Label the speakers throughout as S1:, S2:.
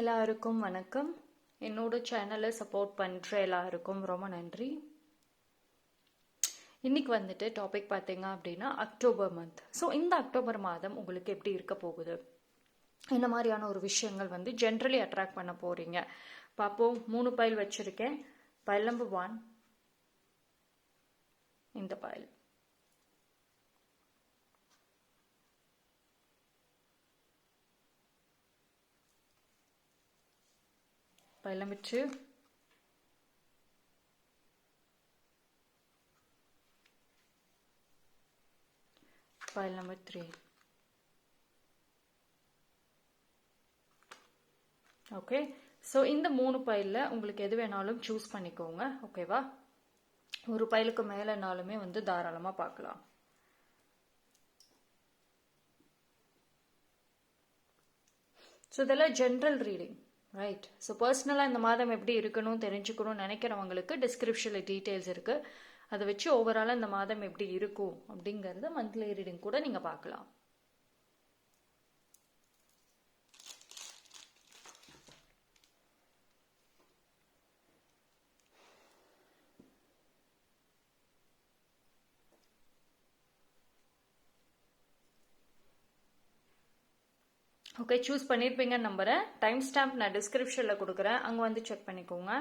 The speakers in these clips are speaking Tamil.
S1: எல்லாருக்கும் வணக்கம். என்னோட சேனலை சப்போர்ட் பண்ணுற எல்லாருக்கும் ரொம்ப நன்றி. இன்னைக்கு வந்துட்டு டாபிக் பார்த்தீங்க அப்படின்னா அக்டோபர் மந்த் ஸோ இந்த அக்டோபர் மாதம் உங்களுக்கு எப்படி இருக்க போகுது? இந்த மாதிரியான ஒரு விஷயங்கள் வந்து ஜென்ரலி அட்ராக்ட் பண்ண போறீங்க? பார்ப்போம் மூணு பயல் வச்சிருக்கேன். பைல் நம்பர் ஒன் இந்த pile pile number two. Pile number three. Okay so இந்த மூணு பயில்ல உங்களுக்கு எது வேணாலும் சூஸ் பண்ணிக்கோங்க. ஓகேவா ஒரு பைலுக்கு மேலேனாலுமே வந்து தாராளமாக பார்க்கலாம் ஸோ இதெல்லாம் ஜென்ரல் ரீடிங் ரைட் ஸோ பர்சனலாக இந்த மாதம் எப்படி இருக்கணும் தெரிஞ்சுக்கணும்னு நினைக்கிறவங்களுக்கு டிஸ்கிரிப்ஷனில் டீட்டெயில்ஸ் இருக்குது அதை வச்சு ஓவராலாக இந்த மாதம் எப்படி இருக்கும் அப்படிங்கிறத மந்த்லி ரீடிங் கூட நீங்கள் பார்க்கலாம். ஓகே சூஸ் பண்ணியிருப்பீங்கன்னு நம்புகிறேன் டைம் ஸ்டாம்ப் நான் டிஸ்கிரிப்ஷனில் கொடுக்குறேன். அங்கே வந்து செக் பண்ணிக்கோங்க.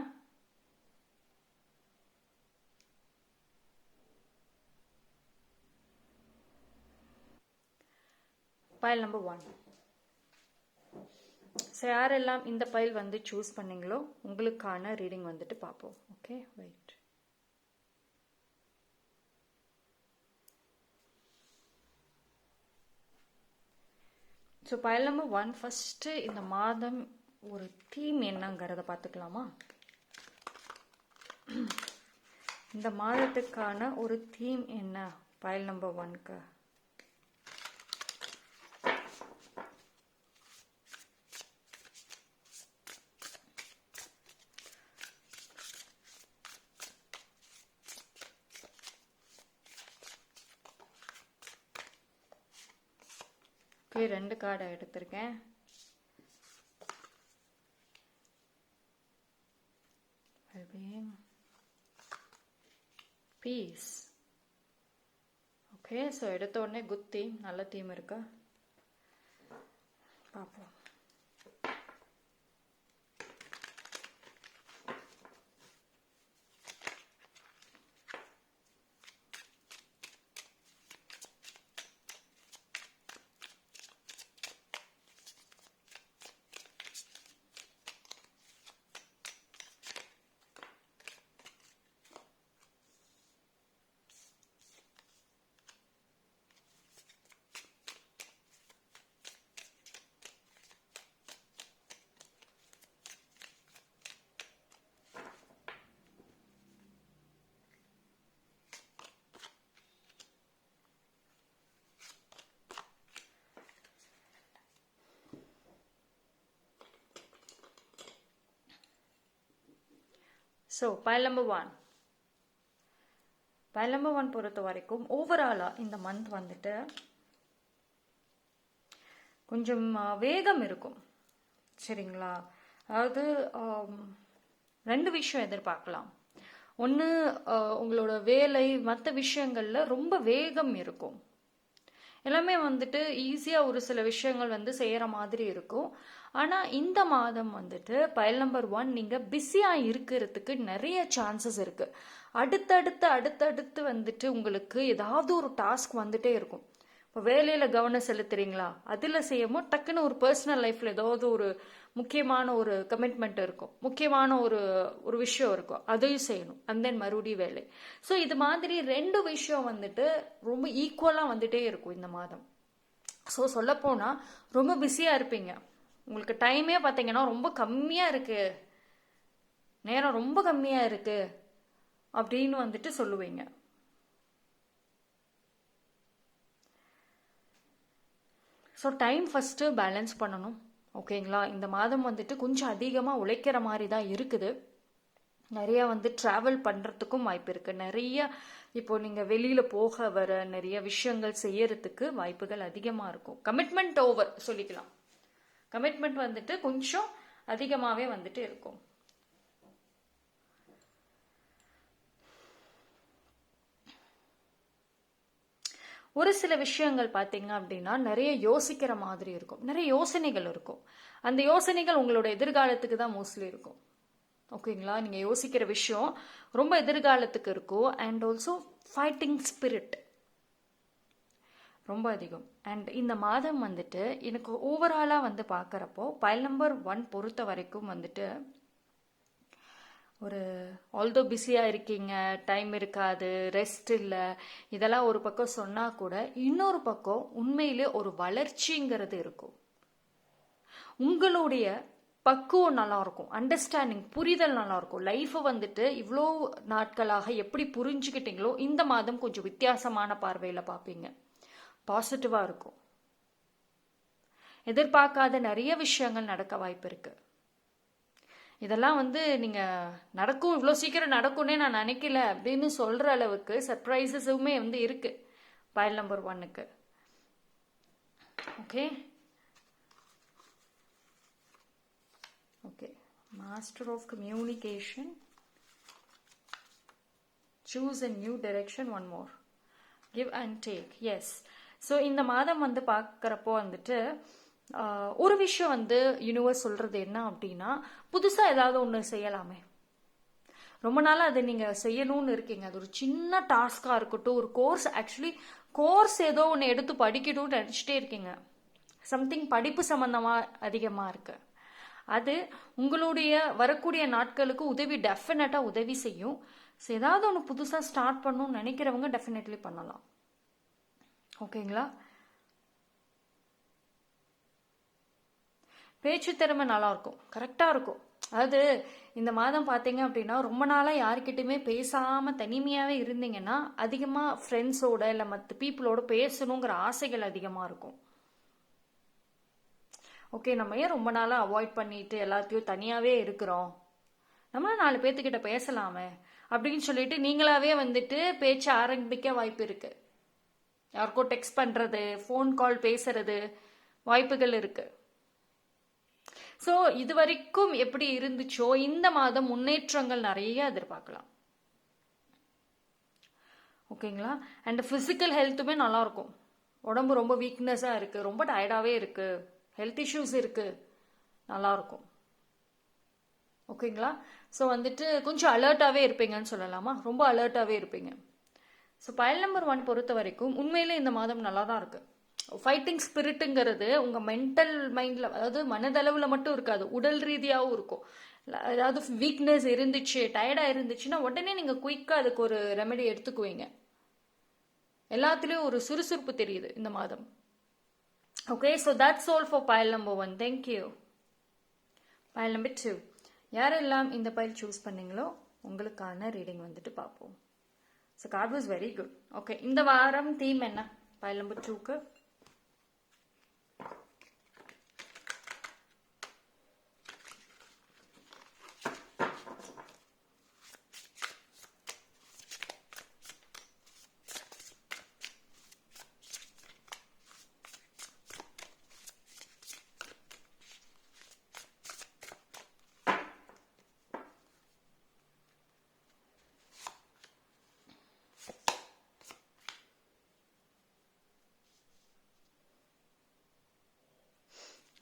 S1: பைல் நம்பர் ஒன் ஸோ யாரெல்லாம் இந்த பைல் வந்து சூஸ் பண்ணீங்களோ உங்களுக்கான ரீடிங் வந்துட்டு பார்ப்போம். Okay wait so pile number one first இந்த மாதம் ஒரு தீம் என்னங்கிறத பார்த்துக்கலாமா? இந்த மாதத்துக்கான ஒரு தீம் என்ன? பயல் நம்பர் ஒன்க்கு ஓகே ரெண்டு கார்டை எடுத்திருக்கேன். பீஸ். ஓகே ஸோ எடுத்த உடனே குத்தி தீம் நல்ல தீம் இருக்கா? பார்ப்போம். So pile number one pile number one பொறுத்த வரைக்கும் ஓவராலாக இந்த மந்த் வந்துட்டு கொஞ்சம் வேகம் இருக்கும். சரிங்களா? அதாவது ரெண்டு விஷயம் எதிர்பார்க்கலாம். ஒன்று உங்களோட வேலை மற்ற விஷயங்களில் ரொம்ப வேகம் இருக்கும். எல்லாமே வந்துட்டு ஈஸியாக ஒரு சில விஷயங்கள் வந்து செய்கிற மாதிரி இருக்கும். ஆனால் இந்த மாதம் வந்துட்டு பயல் நம்பர் ஒன் நீங்கள் பிஸியாக இருக்கிறதுக்கு நிறைய சான்சஸ் இருக்குது அடுத்தடுத்து அடுத்தடுத்து வந்துட்டு உங்களுக்கு ஏதாவது ஒரு டாஸ்க் வந்துட்டே இருக்கும். இப்போ வேலையில் கவனம் செலுத்துறீங்களா? அதில் செய்யும்போது டக்குன்னு ஒரு பர்சனல் லைஃப்பில் ஏதாவது ஒரு முக்கியமான ஒரு கமிட்மெண்ட் இருக்கும். முக்கியமான ஒரு ஒரு விஷயம் இருக்கும். அதையும் செய்யணும். அண்ட் தென் மறுபடியும் வேலை. ஸோ இது மாதிரி ரெண்டு விஷயம் வந்துட்டு ரொம்ப ஈக்குவலாக வந்துட்டே இருக்கும் இந்த மாதம். ஸோ சொல்லப்போனால் ரொம்ப பிஸியாக இருப்பீங்க. உங்களுக்கு டைமே பார்த்தீங்கன்னா ரொம்ப கம்மியாக இருக்குது நேரம் ரொம்ப கம்மியாக இருக்குது அப்படின்னு வந்துட்டு சொல்லுவீங்க. ஸோ டைம் ஃபஸ்ட்டு பேலன்ஸ் பண்ணணும். ஓகேங்களா இந்த மாதம் வந்துட்டு கொஞ்சம் அதிகமாக உழைக்கிற மாதிரி தான் இருக்குது. நிறைய வந்து ட்ராவல் பண்ணுறதுக்கும் வாய்ப்பு இருக்குது நிறைய இப்போ நீங்கள் வெளியில் போக வர நிறைய விஷயங்கள் செய்யறதுக்கு வாய்ப்புகள் அதிகமாக இருக்கும். கமிட்மெண்ட் ஓவர் சொல்லிக்கலாம். கமிட்மெண்ட் வந்துட்டு கொஞ்சம் அதிகமாகவே வந்துட்டு இருக்கும். ஒரு சில விஷயங்கள் பார்த்தீங்க அப்படின்னா நிறைய யோசிக்கிற மாதிரி இருக்கும். நிறைய யோசனைகள் இருக்கும். அந்த யோசனைகள் உங்களோட எதிர்காலத்துக்கு தான் மோஸ்ட்லி இருக்கும். ஓகேங்களா நீங்கள் யோசிக்கிற விஷயம் ரொம்ப எதிர்காலத்துக்கு இருக்கும். அண்ட் ஆல்சோ ஃபைட்டிங் ஸ்பிரிட் ரொம்ப அதிகம். அண்ட் இந்த மாதம் வந்துட்டு எனக்கு ஓவராலாக வந்து பார்க்குறப்போ பைல் நம்பர் ஒன் பொறுத்த வரைக்கும் வந்துட்டு ஒரு ஆல்தோ பிஸியாக இருக்கீங்க டைம் இருக்காது ரெஸ்ட் இல்லை இதெல்லாம் ஒரு பக்கம் சொன்னால் கூட இன்னொரு பக்கம் உண்மையிலே ஒரு வளர்ச்சிங்கிறது இருக்கும். உங்களுடைய பக்குவம் நல்லா இருக்கும் அண்டர்ஸ்டாண்டிங் புரிதல் நல்லா இருக்கும் லைஃப்பை வந்துட்டு இவ்வளோ நாட்களாக எப்படி புரிஞ்சுக்கிட்டீங்களோ இந்த மாதம் கொஞ்சம் வித்தியாசமான பார்வையில் பார்ப்பீங்க பாசிட்டிவாக இருக்கும். எதிர்பார்க்காத நிறைய விஷயங்கள் நடக்க வாய்ப்பு இருக்கு. இதெல்லாம் வந்து நீங்கள் நடக்கும் இவ்வளோ சீக்கிரம் நடக்கும்னே நான் நினைக்கல அப்படின்னு சொல்கிற அளவுக்கு சர்ப்ரைசஸுமே வந்து இருக்கு. பயல் நம்பர் ஒன்னுக்கு okay okay master of communication choose a new direction one more give and take yes so இந்த மாதம் வந்து பார்க்குறப்போ வந்துட்டு ஒரு விஷயம் வந்து யூனிவர்ஸ் சொல்றது என்ன அப்படின்னா புதுசாக ஏதாவது ஒன்று செய்யலாமே. ரொம்ப நாளாக அதை நீங்கள் செய்யணும்னு இருக்கீங்க. அது ஒரு சின்ன டாஸ்காக இருக்கட்டும் ஒரு கோர்ஸ் ஆக்சுவலி கோர்ஸ் ஏதோ ஒன்று எடுத்து படிக்கணும்னு நினச்சிட்டே இருக்கீங்க. சம்திங் படிப்பு சம்மந்தமாக அதிகமாக இருக்கு. அது உங்களுடைய வரக்கூடிய நாட்களுக்கு உதவி டெஃபினட்டாக உதவி செய்யும். ஸோ ஏதாவது ஒன்று புதுசாக ஸ்டார்ட் பண்ணணும்னு நினைக்கிறவங்க டெஃபினெட்லி பண்ணலாம். ஓகேங்களா? பேச்சு திறமை நல்லா இருக்கும் கரெக்டாக இருக்கும். அதாவது இந்த மாதம் பார்த்தீங்க அப்படின்னா ரொம்ப நாளாக யாருக்கிட்டையுமே பேசாமல் தனிமையாகவே இருந்தீங்கன்னா அதிகமாக ஃப்ரெண்ட்ஸோட இல்லை மற்ற பீப்புளோட பேசணுங்கிற ஆசைகள் அதிகமாக இருக்கும். ஓகே நம்ம ஏன் ரொம்ப நாளாக அவாய்ட் பண்ணிட்டு எல்லாத்தையும் தனியாகவே இருக்கிறோம்? நம்ம நாலு பேர்த்துக்கிட்ட பேசலாமே அப்படின்னு சொல்லிட்டு நீங்களாவே வந்துட்டு பேச்ச ஆரம்பிக்க வாய்ப்பு இருக்குது யாருக்கோ டெக்ஸ்ட் பண்ணுறது ஃபோன் கால் பேசுறது வாய்ப்புகள் இருக்கு. ஸோ இது வரைக்கும் எப்படி இருந்துச்சோ இந்த மாதம் முன்னேற்றங்கள் நிறைய எதிர்பார்க்கலாம். ஓகேங்களா அண்ட் ஃபிசிக்கல் ஹெல்த்துமே நல்லா இருக்கும். உடம்பு ரொம்ப வீக்னஸாக இருக்கு. ரொம்ப டயர்டாகவே இருக்கு. ஹெல்த் இஷ்யூஸ் இருக்கு. நல்லா இருக்கும். ஓகேங்களா ஸோ வந்துட்டு கொஞ்சம் அலர்ட்டாகவே இருப்பீங்கன்னு சொல்லலாமா? ரொம்ப அலர்ட்டாகவே இருப்பீங்க. ஸோ பயல் நம்பர் ஒன் பொறுத்த வரைக்கும் உண்மையிலே இந்த மாதம் நல்லா தான் இருக்கு. ஃபைட்டிங் ஸ்பிரிட்டுங்கிறது உங்கள் மென்டல் மைண்டில் அதாவது மனதளவில் மட்டும் இருக்காது உடல் ரீதியாகவும் இருக்கும். ஏதாவது அதாவது வீக்னஸ் இருந்துச்சு டயர்டாக இருந்துச்சுன்னா உடனே நீங்கள் குயிக்காக அதுக்கு ஒரு ரெமெடி எடுத்துக்குவீங்க. எல்லாத்துலேயும் ஒரு சுறுசுறுப்பு தெரியுது இந்த மாதம். Okay so that's all for pile number one thank you pile number two யாரெல்லாம் இந்த பயல் சூஸ் பண்ணீங்களோ உங்களுக்கான ரீடிங் வந்துட்டு பார்ப்போம். So card was very good okay இந்த வாரம் தீம் என்ன? பயிலம்பு டூக்கு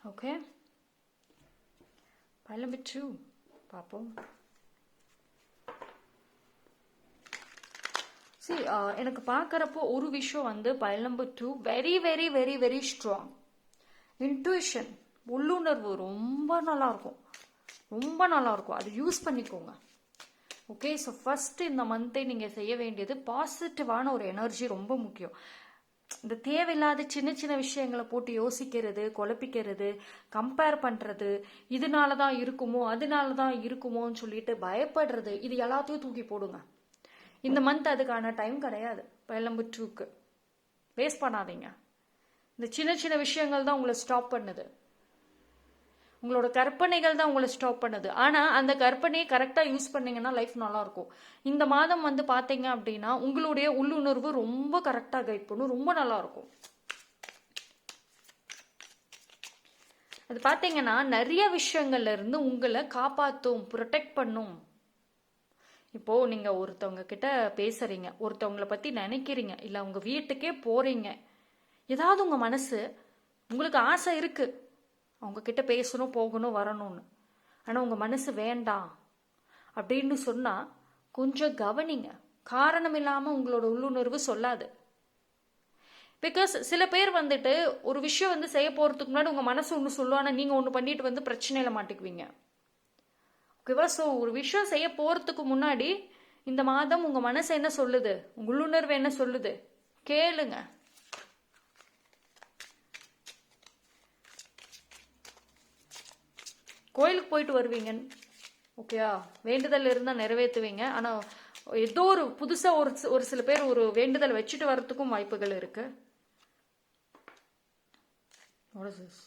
S1: ஓகே பைல் பார்ப்போம் சி எனக்கு பார்க்குறப்போ ஒரு விஷயம் வந்து pile number two very very very very strong intuition உள்ளுணர்வு ரொம்ப நல்லா இருக்கும் ரொம்ப நல்லா இருக்கும் அது யூஸ் பண்ணிக்கோங்க. ஓகே ஸோ ஃபஸ்ட்டு இந்த மந்த்தை நீங்கள் செய்ய வேண்டியது பாசிட்டிவான ஒரு எனர்ஜி ரொம்ப முக்கியம். இந்த தேவையில்லாத சின்ன சின்ன விஷயங்களை போட்டு யோசிக்கிறது குழப்பிக்கிறது கம்பேர் பண்ணுறது இதனால தான் இருக்குமோ அதனால தான் இருக்குமோன்னு சொல்லிட்டு பயப்படுறது இது எல்லாத்தையும் தூக்கி போடுங்க. இந்த மந்த் அதுக்கான டைம் கிடையாது. நம்பர் வேஸ்ட் பண்ணாதீங்க. இந்த சின்ன சின்ன விஷயங்கள் தான் உங்களை ஸ்டாப் பண்ணுது. உங்களோட கற்பனைகள் தான் உங்களை ஸ்டாப் பண்ணுது. ஆனால் அந்த கற்பனையை கரெக்டாக யூஸ் பண்ணீங்கன்னா லைஃப் நல்லாயிருக்கும் இந்த மாதம் வந்து பார்த்தீங்க அப்படின்னா உங்களுடைய உள்ளுணர்வு ரொம்ப கரெக்டாக கைட் பண்ணும். ரொம்ப நல்லாயிருக்கும் அது பார்த்தீங்கன்னா நிறைய விஷயங்கள்ல இருந்து உங்களை காப்பாற்றும் ப்ரொடெக்ட் பண்ணும். இப்போ நீங்க ஒருத்தவங்க கிட்ட பேசுறீங்க. ஒருத்தவங்கள பத்தி நினைக்கிறீங்க. இல்ல உங்க வீட்டுக்கே போறீங்க. ஏதாவது உங்க மனசு உங்களுக்கு ஆசை இருக்கு. அவங்க கிட்ட பேசணும் போகணும் வரணும்னு. ஆனால் உங்கள் மனசு வேண்டாம். அப்படின்னு சொன்னால் கொஞ்சம் கவனிங்க. காரணம் இல்லாமல் உங்களோட உள்ளுணர்வு சொல்லாது. பிகாஸ் சில பேர் வந்துட்டு ஒரு விஷயம் வந்து செய்ய போகிறதுக்கு முன்னாடி உங்கள் மனசு ஒன்று சொல்லும் ஆனால் நீங்கள் ஒன்று பண்ணிட்டு வந்து பிரச்சனையில மாட்டிக்குவீங்க. ஓகேவா ஸோ ஒரு விஷயம் செய்ய போகிறதுக்கு முன்னாடி இந்த மாதம் உங்கள் மனசு என்ன சொல்லுது? உங்கள் உள்ளுணர்வு என்ன சொல்லுது? கேளுங்க. கோயிலுக்கு போயிட்டு வருவீங்க ஓகேயா? வேண்டுதல் இருந்தால் நிறைவேற்றுவீங்க. ஆனால் ஏதோ ஒரு புதுசாக ஒரு ஒரு சில பேர் ஒரு வேண்டுதல் வச்சுட்டு வர்றதுக்கும் வாய்ப்புகள் இருக்கு. ஆ is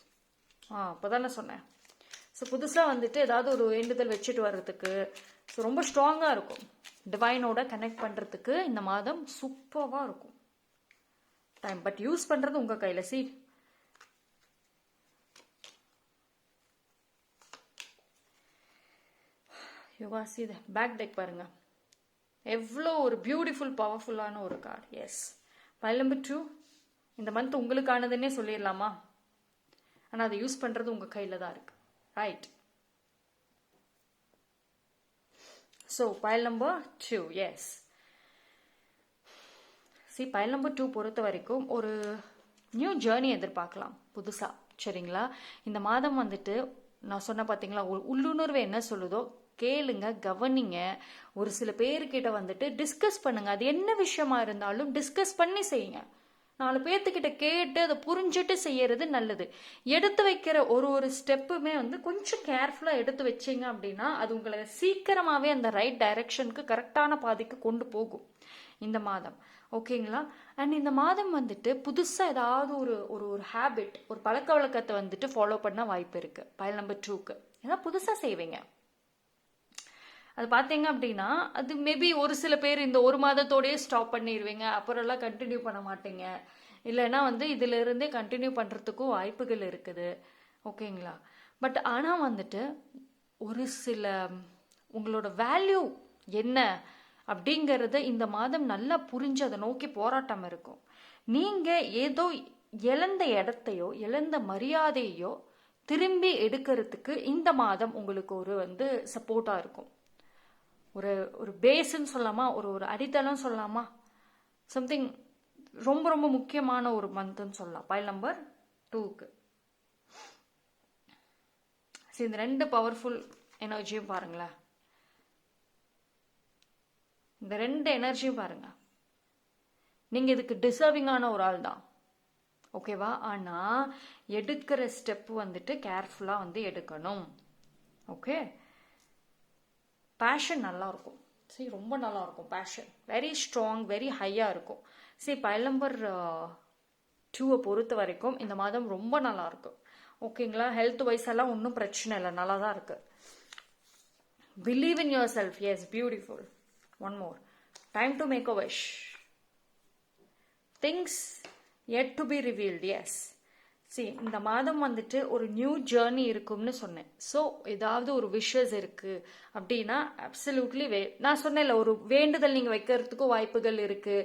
S1: தானே ஆ சொன்னேன். ஸோ புதுசாக வந்துட்டு ஏதாவது ஒரு வேண்டுதல் வச்சுட்டு வர்றதுக்கு ஸோ ரொம்ப ஸ்ட்ராங்காக இருக்கும். டிவைனோட கனெக்ட் பண்ணுறதுக்கு இந்த மாதம் சூப்பராக இருக்கும். டைம் பட் யூஸ் பண்ணுறது உங்கள் கையில். சி யுகா சி பேக் டெக் பாருங்க. எவ்வளோ ஒரு பியூட்டிஃபுல் பவர்ஃபுல்லான ஒரு car as pile number two இந்த மந்த் உங்களுக்கானதுன்னே சொல்லிடலாமா? ஆனால் அதை யூஸ் பண்ணுறது உங்கள் கையில் தான் இருக்கு. Right so pile number two as see pile number two பொறுத்த வரைக்கும் ஒரு நியூ ஜேர்னி எதிர்பார்க்கலாம் புதுசாக சரிங்களா? இந்த மாதம் வந்துட்டு நான் சொன்ன பார்த்தீங்களா உள்ளுணர்வு என்ன சொல்லுதோ கேளுங்க கவனிங்க. ஒரு சில பேர்கிட்ட வந்துட்டு டிஸ்கஸ் பண்ணுங்க. அது என்ன விஷயமா இருந்தாலும் டிஸ்கஸ் பண்ணி செய்யுங்க. நாலு பேர்த்துக்கிட்ட கேட்டு அதை புரிஞ்சுட்டு செய்யறது நல்லது. எடுத்து வைக்கிற ஒரு ஒரு ஸ்டெப்புமே வந்து கொஞ்சம் கேர்ஃபுல்லாக எடுத்து வச்சீங்க அப்படின்னா அது உங்களை சீக்கிரமாகவே அந்த ரைட் டைரக்ஷனுக்கு கரெக்டான பாதைக்கு கொண்டு போகும். இந்த மாதம். ஓகேங்களா? அண்ட் இந்த மாதம் வந்துட்டு புதுசாக ஏதாவது ஒரு ஒரு ஒரு ஹேபிட் ஒரு பழக்க வழக்கத்தை வந்துட்டு ஃபாலோ பண்ண வாய்ப்பு இருக்கு. பயல் நம்பர் டூக்கு ஏன்னா புதுசாக செய்வீங்க. அது பார்த்தீங்க அப்படின்னா அது மேபி ஒரு சில பேர் இந்த ஒரு மாதத்தோடயே ஸ்டாப் பண்ணிடுவீங்க அப்புறம்லாம் கண்டினியூ பண்ண மாட்டீங்க. இல்லைன்னா வந்து இதிலிருந்தே கண்டினியூ பண்ணுறதுக்கும் வாய்ப்புகள் இருக்குது. ஓகேங்களா? பட் ஆனால் வந்துட்டு ஒரு சில உங்களோட வேல்யூ என்ன அப்படிங்கிறத இந்த மாதம் நல்லா புரிஞ்சு அதை நோக்கி போராட்டம் இருக்கும். நீங்கள் ஏதோ இழந்த இடத்தையோ இழந்த மரியாதையோ திரும்பி எடுக்கிறதுக்கு இந்த மாதம் உங்களுக்கு ஒரு வந்து சப்போர்ட்டாக இருக்கும். ஒரு ஒரு பேஸுன்னு சொல்லலாமா ஒரு ஒரு அடித்தளம் சொல்லலாமா சம்திங் ரொம்ப ரொம்ப முக்கியமான ஒரு மந்த்னு சொல்லலாம். பைல் நம்பர் டூக்கு சரி இந்த ரெண்டு பவர்ஃபுல் எனர்ஜியும் பாருங்களேன். இந்த ரெண்டு எனர்ஜியும் பாருங்க. நீங்க இதுக்கு டிசர்விங்கான ஒரு ஆள் தான் ஓகேவா ஆனா எடுக்கிற ஸ்டெப் வந்துட்டு கேர்ஃபுல்லா வந்து எடுக்கணும். ஓகே பேஷன் நல்லாயிருக்கும் சரி ரொம்ப நல்லா இருக்கும் பேஷன் வெரி ஸ்ட்ராங் வெரி ஹையாக இருக்கும். சரி பைல் நம்பர் டூவை பொறுத்த வரைக்கும் இந்த மாதம் ரொம்ப நல்லா இருக்கும் ஓகேங்களா ஹெல்த் வைஸ் எல்லாம் ஒன்றும் பிரச்சனை இல்லை. நல்லா தான் இருக்குது believe in yourself as beautiful one more time to make a wish things yet to be revealed as சரி இந்த மாதம் வந்துட்டு ஒரு நியூ ஜேர்னி இருக்கும்னு சொன்னேன். ஸோ ஏதாவது ஒரு விஷஸ் இருக்கு அப்படின்னா அப்சல்யூட்லி வே நான் சொன்னேன்ல ஒரு வேண்டுதல் நீங்கள் வைக்கிறதுக்கும் வாய்ப்புகள் இருக்கு.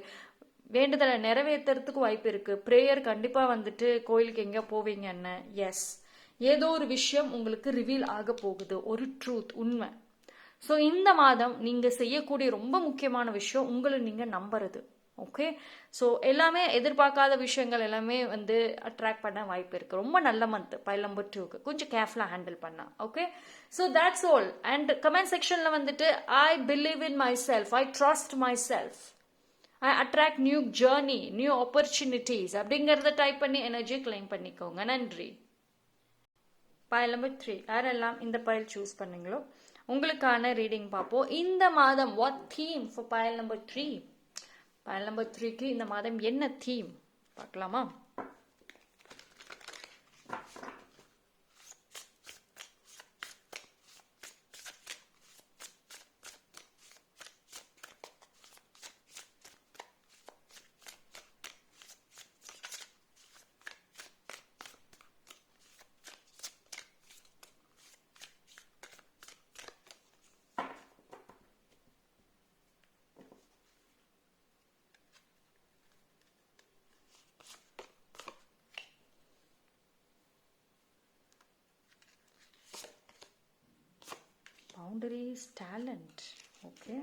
S1: வேண்டுதலை நிறைவேற்றுறதுக்கும் வாய்ப்பு இருக்கு. ப்ரேயர் கண்டிப்பாக வந்துட்டு கோயிலுக்கு எங்கே போவீங்கன்னு? எஸ் ஏதோ ஒரு விஷயம் உங்களுக்கு ரிவீல் ஆக போகுது. ஒரு ட்ரூத் உண்மை. ஸோ இந்த மாதம் நீங்கள் செய்யக்கூடிய ரொம்ப முக்கியமான விஷயம் உங்களை நீங்கள் நம்புறது. ஓகே ஸோ எல்லாமே எதிர்பார்க்காத விஷயங்கள் எல்லாமே வந்து அட்ராக்ட் பண்ண வாய்ப்பு இருக்குது ரொம்ப நல்ல மந்த் பைல் நம்பர் டூக்கு கொஞ்சம் கேர்ஃபுல்லாக ஹேண்டில் பண்ணால் okay so that's all and comment செக்ஷனில் வந்துட்டு I believe in myself I trust myself I attract new journey new opportunities அப்படிங்கிறத டைப் பண்ணி எனர்ஜி கிளைம் பண்ணிக்கோங்க. நன்றி. பயல் நம்பர் த்ரீ யாரெல்லாம் இந்த பயல் சூஸ் பண்ணுங்களோ உங்களுக்கான ரீடிங் பார்ப்போம். இந்த மாதம் what theme for pile number three pile number த்ரீக்கு இந்த மாதம் என்ன தீம் பார்க்கலாமா? பவுண்டரிஸ் டேலண்ட் ஓகே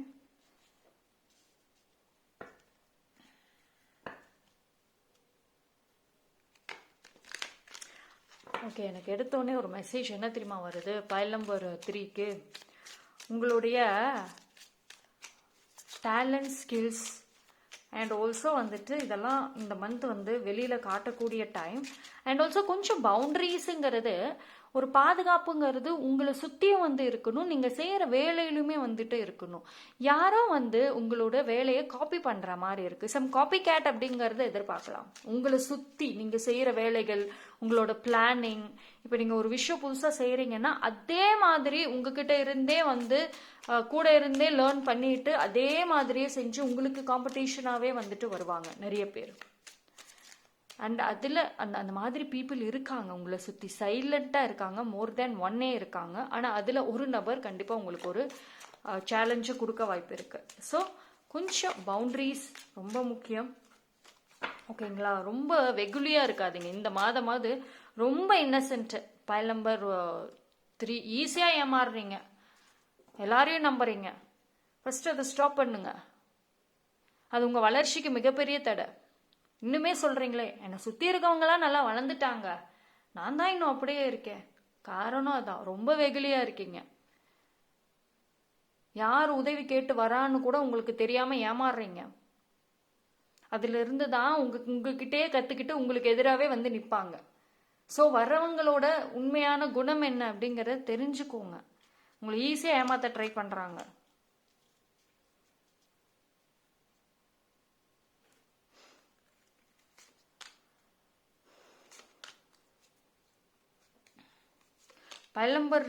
S1: ஓகே எனக்கு எடுத்தோடனே ஒரு மெசேஜ் என்ன தெரியுமா வருது? ஃபைல் நம்பர் த்ரீக்கு உங்களுடைய டேலண்ட் ஸ்கில்ஸ் அண்ட் ஆல்சோ வந்துட்டு இதெல்லாம் இந்த மந்த் வந்து வெளியில் காட்டக்கூடிய டைம் அண்ட் ஆல்சோ கொஞ்சம் பவுண்டரிஸுங்கிறது ஒரு பாதுகாப்புங்கிறது உங்களை சுற்றியும் வந்து இருக்கணும். நீங்கள் செய்கிற வேலையிலுமே வந்துட்டு இருக்கணும். யாரோ வந்து உங்களோட வேலையை காப்பி பண்ணுற மாதிரி இருக்குது சம் காப்பி கேட் அப்படிங்கிறத எதிர்பார்க்கலாம். உங்களை சுற்றி நீங்கள் செய்கிற வேலைகள் உங்களோட பிளானிங் இப்போ நீங்கள் ஒரு விஷயம் புதுசாக செய்கிறீங்கன்னா அதே மாதிரி உங்ககிட்ட இருந்தே வந்து கூட இருந்தே லேர்ன் பண்ணிட்டு அதே மாதிரியே செஞ்சு உங்களுக்கு காம்படிஷனாகவே வந்துட்டு வருவாங்க நிறைய பேர். அண்ட் அதில் அந்த அந்த மாதிரி பீப்புள் இருக்காங்க. உங்களை சுற்றி சைலண்ட்டாக இருக்காங்க. மோர் தேன் ஒன்னே இருக்காங்க. ஆனால் அதில் ஒரு நபர் கண்டிப்பாக உங்களுக்கு ஒரு சேலஞ்சை கொடுக்க வாய்ப்பு இருக்குது ஸோ கொஞ்சம் பவுண்ட்ரிஸ் ரொம்ப முக்கியம். ஓகேங்களா ரொம்ப வெகுலியாக இருக்காதீங்க. இந்த மாதமாவது ரொம்ப இன்னசென்ட்டு பயல் நம்பர் த்ரீ ஈஸியாக ஏமாறுறீங்க. எல்லாரையும் நம்புறீங்க. ஃபஸ்ட்டு அதை ஸ்டாப் பண்ணுங்க. அது உங்கள் வளர்ச்சிக்கு மிகப்பெரிய தடை. இன்னுமே சொல்கிறீங்களே என்னை சுற்றி இருக்கவங்களாம் நல்லா வளர்ந்துட்டாங்க. நான் தான் இன்னும் அப்படியே இருக்கேன். காரணம் அதான் ரொம்ப வெகுலியாக இருக்கீங்க. யார் உதவி கேட்டு வரான்னு கூட உங்களுக்கு தெரியாமல் ஏமாறுறீங்க. அதுல இருந்து தான் உங்க உங்ககிட்டயே கத்துக்கிட்டு உங்களுக்கு எதிராகவே வந்து நிற்பாங்க ஸோ வர்றவங்களோட உண்மையான குணம் என்ன அப்படிங்கறத தெரிஞ்சுக்கோங்க. உங்களை ஈஸியாக ஏமாத்த ட்ரை பண்றாங்க நம்பர்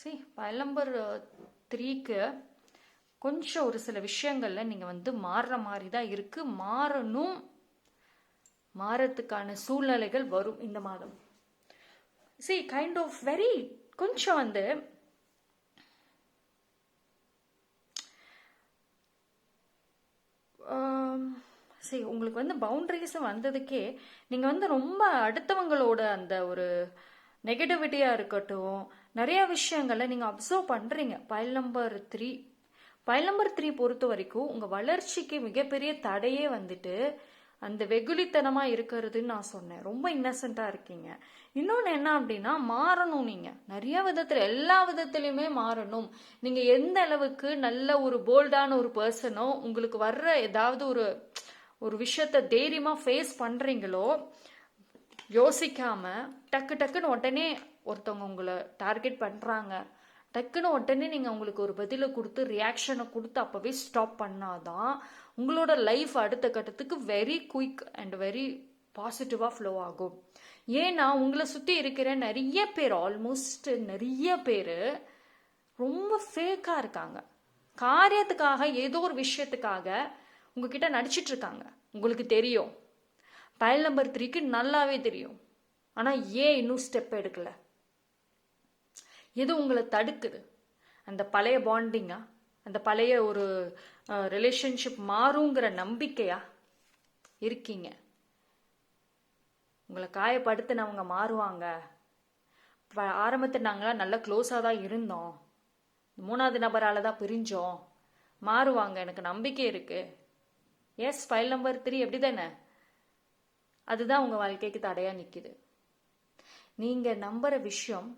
S1: சி பைலம்பர் த்ரீக்கு கொஞ்சம் ஒரு சில விஷயங்களில் நீங்கள் வந்து மாறுற மாதிரி தான் இருக்குது மாறணும். மாறத்துக்கான சூழ்நிலைகள் வரும் இந்த மாதம். சி கைண்ட் ஆஃப் வெரி கொஞ்சம் வந்து சரி உங்களுக்கு வந்து பவுண்டரிஸ் வந்ததுக்கே நீங்கள் வந்து ரொம்ப அடுத்தவங்களோட அந்த ஒரு நெகட்டிவிட்டியாக இருக்கட்டும் நிறைய விஷயங்களை நீங்கள் அப்சர்வ் பண்ணுறீங்க pile number three pile number three பொறுத்த வரைக்கும் உங்கள் வளர்ச்சிக்கு மிகப்பெரிய தடையே வந்துட்டு அந்த வெகுளித்தனமாக இருக்கிறதுன்னு நான் சொன்னேன். ரொம்ப இன்னசென்ட்டாக இருக்கீங்க. இன்னொன்று என்ன அப்படின்னா மாறணும் நீங்கள் நிறைய விதத்தில் எல்லா விதத்துலையுமே மாறணும். நீங்கள் எந்த அளவுக்கு நல்ல ஒரு போல்டான ஒரு பர்சனோ உங்களுக்கு வர்ற ஏதாவது ஒரு ஒரு விஷயத்த தைரியமாக ஃபேஸ் பண்ணுறீங்களோ யோசிக்காம டக்கு டக்குன்னு உடனே ஒருத்தவங்க உங்களை டார்கெட் பண்றாங்க. டக்குன்னு உடனே நீங்க உங்களுக்கு ஒரு பதிலை கொடுத்து ரியாக்ஷனை கொடுத்து அப்பவே ஸ்டாப் பண்ணாதான் உங்களோட லைஃப் அடுத்த கட்டத்துக்கு வெரி குயிக் அண்ட் வெரி பாசிட்டிவா ஃப்ளோ ஆகும். ஏன்னா உங்களை சுத்தி இருக்கிற நிறைய பேர் ஆல்மோஸ்ட் நிறைய பேர் ரொம்ப ஃபேக்கா இருக்காங்க. காரியத்துக்காக ஏதோ ஒரு விஷயத்துக்காக உங்ககிட்ட நடிச்சிட்டு இருக்காங்க. உங்களுக்கு தெரியும். பயல் நம்பர் த்ரீக்கு நல்லாவே தெரியும். ஆனால் ஏன் இன்னும் ஸ்டெப் எடுக்கல. எது உங்களை தடுக்குது? அந்த பழைய பாண்டிங்கா அந்த பழைய ஒரு ரிலேஷன்ஷிப் மாறுங்கிற நம்பிக்கையா? இருக்கீங்க. உங்களை காயப்படுத்தினவங்க மாறுவாங்க. ப- நாங்களாம் நல்லா க்ளோஸாக தான் இருந்தோம். மூணாவது நபரால் தான் பிரிஞ்சோம். மாறுவாங்க. எனக்கு நம்பிக்கை இருக்கு. எஸ் ஃபைல் நம்பர் த்ரீ எப்படி தானே அதுதான் உங்க வாழ்க்கைக்கு தடையா நிக்குது. நீங்க நம்புற விஷயம்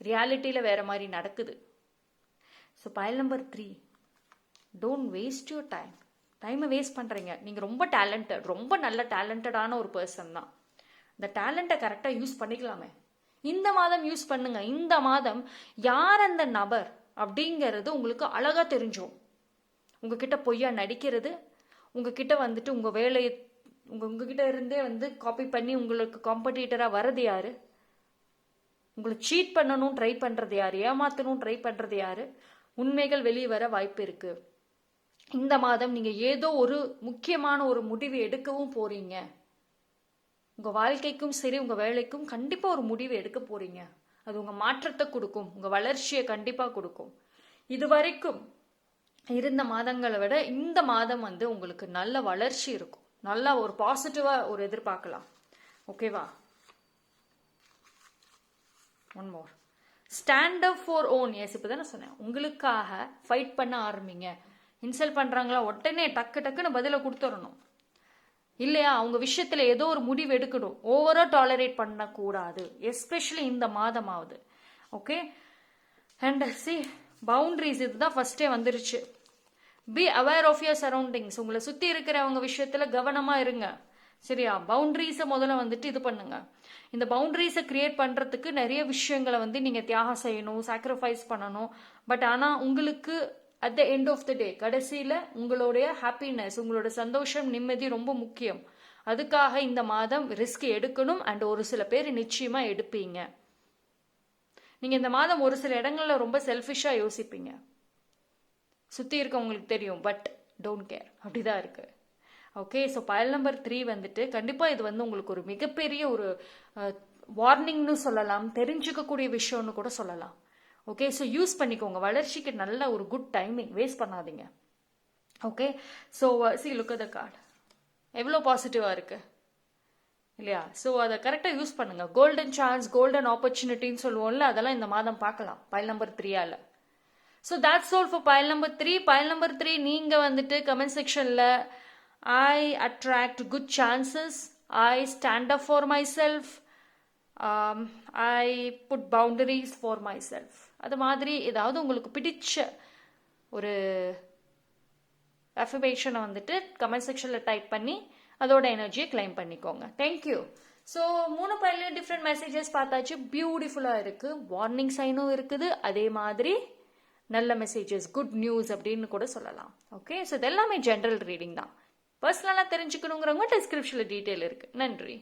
S1: ரியாலிட்டியில வேற மாதிரி நடக்குது. So pile number three don't waste your time டைமை வேஸ்ட் பண்றீங்க. நீங்க ரொம்ப டேலண்டட் ரொம்ப நல்ல டேலண்டடான ஒரு பர்சன் தான். இந்த டேலண்ட்டை கரெக்டாக யூஸ் பண்ணிக்கலாமே. இந்த மாதம் யூஸ் பண்ணுங்க. இந்த மாதம் யார் அந்த நபர் அப்படிங்கிறது உங்களுக்கு அழகாக தெரிஞ்சோம் உங்ககிட்ட பொய்யா நடிக்கிறது உங்ககிட்ட வந்துட்டு உங்க வேலையை உங்க உங்ககிட்ட இருந்தே வந்து காப்பி பண்ணி உங்களுக்கு காம்படிட்டரா வர்றது யாரு? உங்களை சீட் பண்ணணும் ட்ரை பண்றது யாரு? ஏமாத்தணும் ட்ரை பண்றது யாரு? உண்மைகள் வெளியே வர வாய்ப்பு இருக்கு. இந்த மாதம் நீங்க ஏதோ ஒரு முக்கியமான ஒரு முடிவு எடுக்கவும் போறீங்க. உங்க வாழ்க்கைக்கும் சரி உங்க வேலைக்கும் கண்டிப்பா ஒரு முடிவு எடுக்க போறீங்க. அது உங்க மாற்றத்தை கொடுக்கும். உங்க வளர்ச்சியை கண்டிப்பா கொடுக்கும். இது வரைக்கும் இருந்த மாதங்களை விட இந்த மாதம் வந்து உங்களுக்கு நல்ல வளர்ச்சி இருக்கும். நல்லா ஒரு பாசிட்டிவா ஒரு எதிர்பார்க்கலாம். ஓகேவா one more stand up for own as இப்போ தானே சொன்னேன். உங்களுக்காக ஃபைட் பண்ண ஆரம்பிங்க. இன்சல்ட் பண்ணுறாங்களா உடனே டக்கு டக்குன்னு பதிலை கொடுத்துடணும். இல்லையா? அவங்க விஷயத்தில் ஏதோ ஒரு முடிவு எடுக்கணும். ஓவரா டாலரேட் பண்ணக்கூடாது. எஸ்பெஷலி இந்த மாதமாவது. ஓகே அண்ட் சி பவுண்டரிஸ் இதுதான் ஃபர்ஸ்டே வந்துருச்சு. Be aware of your surroundings உங்களை சுற்றி இருக்கிறவங்க விஷயத்தில் கவனமாக இருங்க. சரியா? பவுண்ட்ரிஸை முதல்ல வந்துட்டு இது பண்ணுங்க. இந்த பவுண்ட்ரிஸை கிரியேட் பண்ணுறதுக்கு நிறைய விஷயங்களை வந்து நீங்கள் தியாகம் செய்யணும் சாக்ரிஃபைஸ் பண்ணணும். பட் ஆனால் உங்களுக்கு at the end of the day கடைசியில் உங்களுடைய ஹாப்பினஸ் உங்களோட சந்தோஷம் நிம்மதி ரொம்ப முக்கியம். அதுக்காக இந்த மாதம் ரிஸ்க் எடுக்கணும் அண்ட் ஒரு சில பேர் நிச்சயமாக எடுப்பீங்க. நீங்கள் இந்த மாதம் ஒரு சில இடங்களில் ரொம்ப செல்ஃபிஷாக யோசிப்பீங்க. சுற்றி இருக்கவங்களுக்கு தெரியும் பட் டோன்ட் கேர் அப்படிதான் இருக்குது okay so pile number three வந்துட்டு கண்டிப்பாக இது வந்து உங்களுக்கு ஒரு மிகப்பெரிய ஒரு வார்னிங்னு சொல்லலாம் தெரிஞ்சுக்கக்கூடிய விஷயம்னு கூட சொல்லலாம். ஓகே ஸோ யூஸ் பண்ணிக்கோங்க. வளர்ச்சிக்கு நல்ல ஒரு குட் டைமிங் வேஸ்ட் பண்ணாதீங்க. Okay so see look the card எவ்வளோ பாசிட்டிவாக இருக்கு? இல்லையா? ஸோ அதை கரெக்டாக யூஸ் பண்ணுங்கள் கோல்டன் சான்ஸ் கோல்டன் ஆப்பர்ச்சுனிட்டின்னு சொல்லுவோம்ல அதெல்லாம் இந்த மாதம் பார்க்கலாம். பயல் number த்ரீயால so that's all for pile number three pile number three நீங்கள் வந்துட்டு கமெண்ட் செக்ஷனில் I attract good chances I stand up for myself I put boundaries for myself அது மாதிரி ஏதாவது உங்களுக்கு பிடிச்ச ஒரு அஃபர்மேஷனை வந்துட்டு கமெண்ட் செக்ஷனில் டைப் பண்ணி அதோட எனர்ஜியை கிளைம் பண்ணிக்கோங்க. தேங்க்யூ ஸோ மூணு பயிலையும் டிஃப்ரெண்ட் மெசேஜஸ் பார்த்தாச்சு. பியூட்டிஃபுல்லாக இருக்குது வார்னிங் சைனும் இருக்குது. அதே மாதிரி நல்ல மெசேஜஸ் குட் நியூஸ் அப்படின்னு கூட சொல்லலாம். ஓகே ஸோ இது எல்லாமே ஜென்ரல் ரீடிங் தான் பர்சனலாக தெரிஞ்சுக்கணுங்கிறவங்க டிஸ்கிரிப்ஷனில் டீட்டெயில் இருக்குது நன்றி.